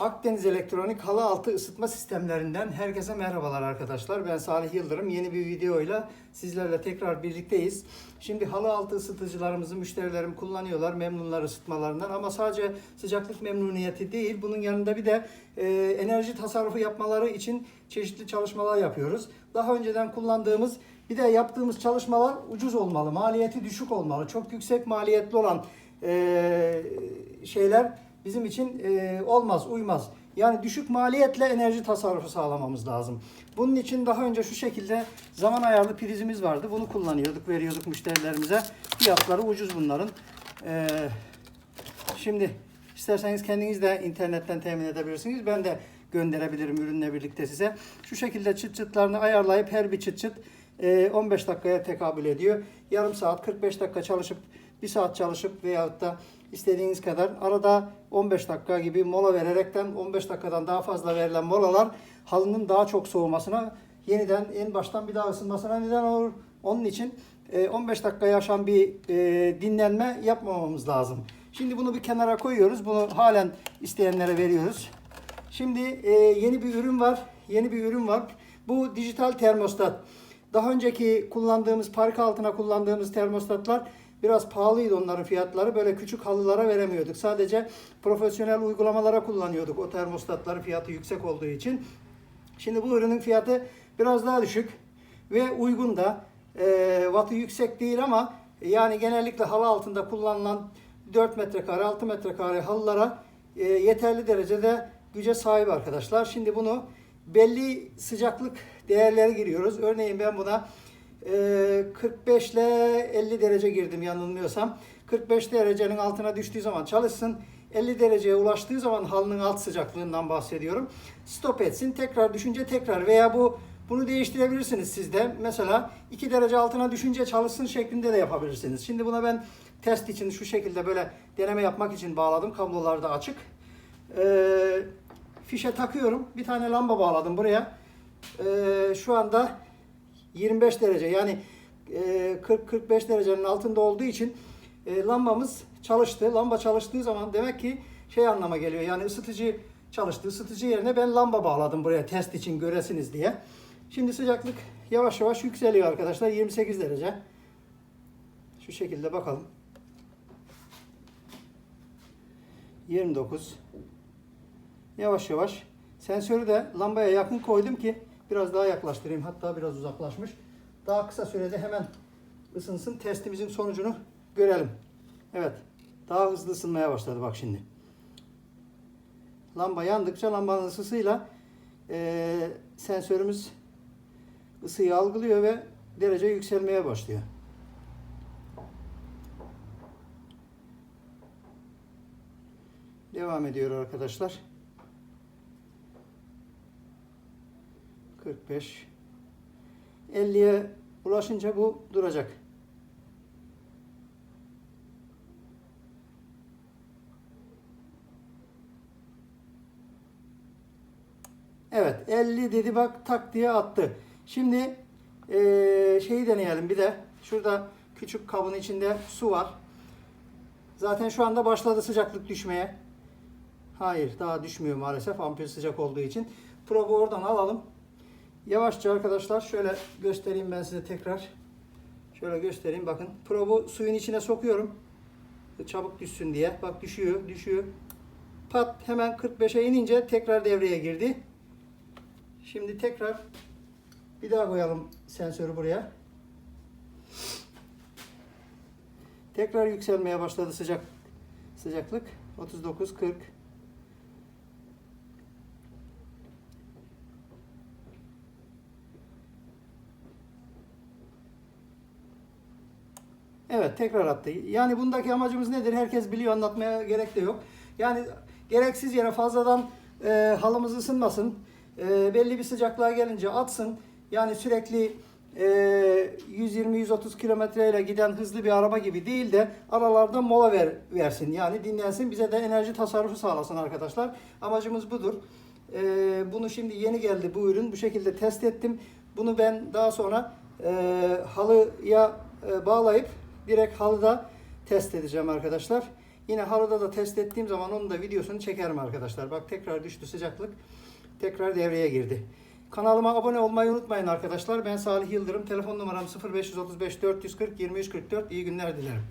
Akdeniz Elektronik halı altı ısıtma sistemlerinden herkese merhabalar arkadaşlar. Ben Salih Yıldırım. Yeni bir videoyla sizlerle tekrar birlikteyiz. Şimdi halı altı ısıtıcılarımızı müşterilerim kullanıyorlar memnunlar ısıtmalarından ama sadece sıcaklık memnuniyeti değil bunun yanında bir de e, enerji tasarrufu yapmaları için çeşitli çalışmalar yapıyoruz. Daha önceden kullandığımız bir de yaptığımız çalışmalar ucuz olmalı, maliyeti düşük olmalı. Çok yüksek maliyetli olan e, şeyler bizim için e, olmaz, uymaz. Yani düşük maliyetle enerji tasarrufu sağlamamız lazım. Bunun için daha önce şu şekilde zaman ayarlı prizimiz vardı. Bunu kullanıyorduk, veriyorduk müşterilerimize. Fiyatları ucuz bunların. E, şimdi isterseniz kendiniz de internetten temin edebilirsiniz. Ben de gönderebilirim ürünle birlikte size. Şu şekilde çıt çıtlarını ayarlayıp her bir çıt çıt e, 15 dakikaya tekabül ediyor. Yarım saat 45 dakika çalışıp bir saat çalışıp veyahut da istediğiniz kadar arada 15 dakika gibi mola vererekten 15 dakikadan daha fazla verilen molalar halının daha çok soğumasına yeniden en baştan bir daha ısınmasına neden olur. Onun için e, 15 dakika yaşam bir e, dinlenme yapmamamız lazım. Şimdi bunu bir kenara koyuyoruz. Bunu halen isteyenlere veriyoruz. Şimdi e, yeni bir ürün var. Yeni bir ürün var. Bu dijital termostat. Daha önceki kullandığımız park altına kullandığımız termostatlar biraz pahalıydı onların fiyatları. Böyle küçük halılara veremiyorduk. Sadece profesyonel uygulamalara kullanıyorduk o termostatları fiyatı yüksek olduğu için. Şimdi bu ürünün fiyatı biraz daha düşük ve uygun da. E, wattı yüksek değil ama yani genellikle halı altında kullanılan 4 metrekare 6 metrekare halılara e, yeterli derecede güce sahip arkadaşlar. Şimdi bunu belli sıcaklık değerleri giriyoruz. Örneğin ben buna 45 ile 50 derece girdim yanılmıyorsam. 45 derecenin altına düştüğü zaman çalışsın. 50 dereceye ulaştığı zaman halının alt sıcaklığından bahsediyorum. Stop etsin. Tekrar düşünce tekrar veya bu bunu değiştirebilirsiniz siz de. Mesela 2 derece altına düşünce çalışsın şeklinde de yapabilirsiniz. Şimdi buna ben test için şu şekilde böyle deneme yapmak için bağladım. Kablolar da açık. Ee, fişe takıyorum. Bir tane lamba bağladım buraya. Ee, şu anda 25 derece yani e, 40-45 derecenin altında olduğu için e, lambamız çalıştı. Lamba çalıştığı zaman demek ki şey anlama geliyor. Yani ısıtıcı çalıştı. Isıtıcı yerine ben lamba bağladım buraya test için göresiniz diye. Şimdi sıcaklık yavaş yavaş yükseliyor arkadaşlar. 28 derece. Şu şekilde bakalım. 29 Yavaş yavaş sensörü de lambaya yakın koydum ki biraz daha yaklaştırayım. Hatta biraz uzaklaşmış. Daha kısa sürede hemen ısınsın. Testimizin sonucunu görelim. Evet. Daha hızlı ısınmaya başladı bak şimdi. Lamba yandıkça lambanın ısısıyla eee sensörümüz ısıyı algılıyor ve derece yükselmeye başlıyor. Devam ediyor arkadaşlar. 45 50'ye ulaşınca bu duracak. Evet 50 dedi bak tak diye attı. Şimdi eee, şeyi deneyelim bir de. Şurada küçük kabın içinde su var. Zaten şu anda başladı sıcaklık düşmeye. Hayır daha düşmüyor maalesef ampul sıcak olduğu için. Probu oradan alalım. Yavaşça arkadaşlar şöyle göstereyim ben size tekrar. Şöyle göstereyim bakın. Probu suyun içine sokuyorum. Çabuk düşsün diye. Bak düşüyor düşüyor. Pat hemen 45'e inince tekrar devreye girdi. Şimdi tekrar bir daha koyalım sensörü buraya. Tekrar yükselmeye başladı sıcak sıcaklık. 39 40 Evet tekrar attı. Yani bundaki amacımız nedir? Herkes biliyor anlatmaya gerek de yok. Yani gereksiz yere fazladan e, halımız ısınmasın. E, belli bir sıcaklığa gelince atsın. Yani sürekli e, 120-130 kilometreyle giden hızlı bir araba gibi değil de aralarda mola ver, versin. Yani dinlensin bize de enerji tasarrufu sağlasın arkadaşlar. Amacımız budur. E, bunu şimdi yeni geldi bu ürün. Bu şekilde test ettim. Bunu ben daha sonra e, halıya e, bağlayıp direkt halıda test edeceğim arkadaşlar. Yine halıda da test ettiğim zaman onun da videosunu çekerim arkadaşlar. Bak tekrar düştü sıcaklık. Tekrar devreye girdi. Kanalıma abone olmayı unutmayın arkadaşlar. Ben Salih Yıldırım. Telefon numaram 0535 440 2344. İyi günler dilerim.